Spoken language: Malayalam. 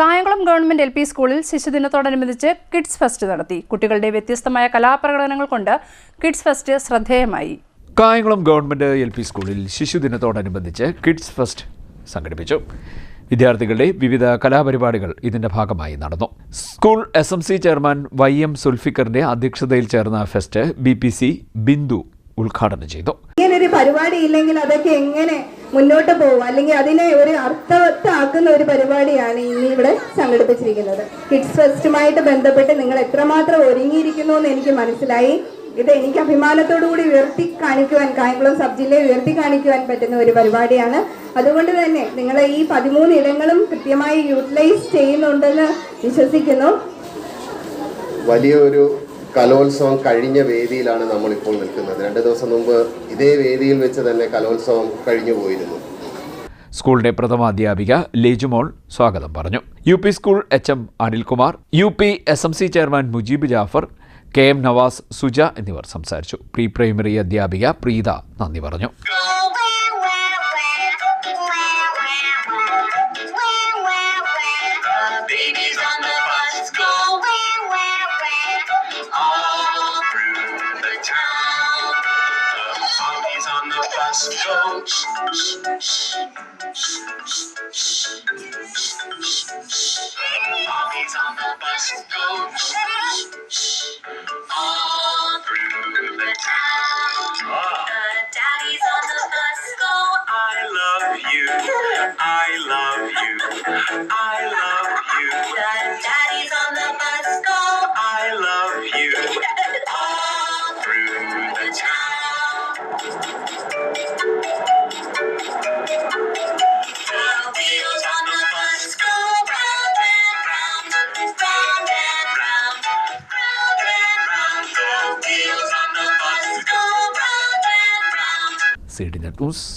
കായംകുളം ഗവൺമെന്റ് എൽ പി സ്കൂളിൽ ശിശുദിനത്തോടനുബന്ധിച്ച് കിഡ്സ് ഫെസ്റ്റ് നടത്തി. കുട്ടികളുടെ വ്യത്യസ്തമായ കലാപ്രകടനങ്ങൾ കൊണ്ട് കിഡ്സ് ഫെസ്റ്റ് ശ്രദ്ധേയമായി. കായംകുളം ഗവൺമെന്റ് എൽ പി സ്കൂളിൽ ശിശുദിനത്തോടനുബന്ധിച്ച് കിഡ്സ് ഫെസ്റ്റ് സംഘടിപ്പിച്ചു. വിദ്യാർത്ഥികളുടെ വിവിധ കലാപരിപാടികൾ ഇതിന്റെ ഭാഗമായി നടന്നു. School S M C chairman Y M സുൽഫിക്കറിന്റെ അധ്യക്ഷതയിൽ ചേർന്ന fest B P C Bindu ഉദ്ഘാടനം ചെയ്തു. ഇങ്ങനൊരു പരിപാടി ഇല്ലെങ്കിൽ അതൊക്കെ എങ്ങനെ മുന്നോട്ട് പോവുക. അല്ലെങ്കിൽ അതിനെ ഒരു അർത്ഥവത്താക്കുന്ന ഒരു പരിപാടിയാണ് ഇനി ഇവിടെ സംഘടിപ്പിച്ചിരിക്കുന്നത്. കിഡ്സ് ഫെസ്റ്റുമായിട്ട് ബന്ധപ്പെട്ട് നിങ്ങൾ എത്രമാത്രം ഒരുങ്ങിയിരിക്കുന്നു എന്ന് എനിക്ക് മനസ്സിലായി. ഇത് എനിക്ക് അഭിമാനത്തോടു കൂടി ഉയർത്തി കാണിക്കുവാൻ കായംകുളം സബ് ജില്ലയെ ഉയർത്തി കാണിക്കുവാൻ പറ്റുന്ന ഒരു പരിപാടിയാണ്. അതുകൊണ്ട് തന്നെ നിങ്ങൾ ഈ പതിമൂന്ന് ഇടങ്ങളും കൃത്യമായി യൂട്ടിലൈസ് ചെയ്യുന്നുണ്ടെന്ന് വിശ്വസിക്കുന്നു. വലിയൊരു കലോത്സവം കഴിഞ്ഞ വേദിയിലാണ് നമ്മളിപ്പോൾ നിൽക്കുന്നത്. രണ്ട് ദിവസം മുമ്പ് ഇതേ വേദിയിൽ വെച്ച് തന്നെ കലോത്സവം കഴിഞ്ഞു പോയിരുന്നു. സ്കൂളിന്റെ പ്രഥമാധ്യാപിക ലേജുമോൾ സ്വാഗതം പറഞ്ഞു. U P school H M Anilkumar U P S M C chairman Mujeeb Jafar K M Navas Suja എന്നിവർ സംസാരിച്ചു. പ്രീ പ്രൈമറി അധ്യാപിക പ്രീത നന്ദി പറഞ്ഞു. The on the bus all through the town. The on the bus go, I love you, I love you, I love you. Seyrediler Uz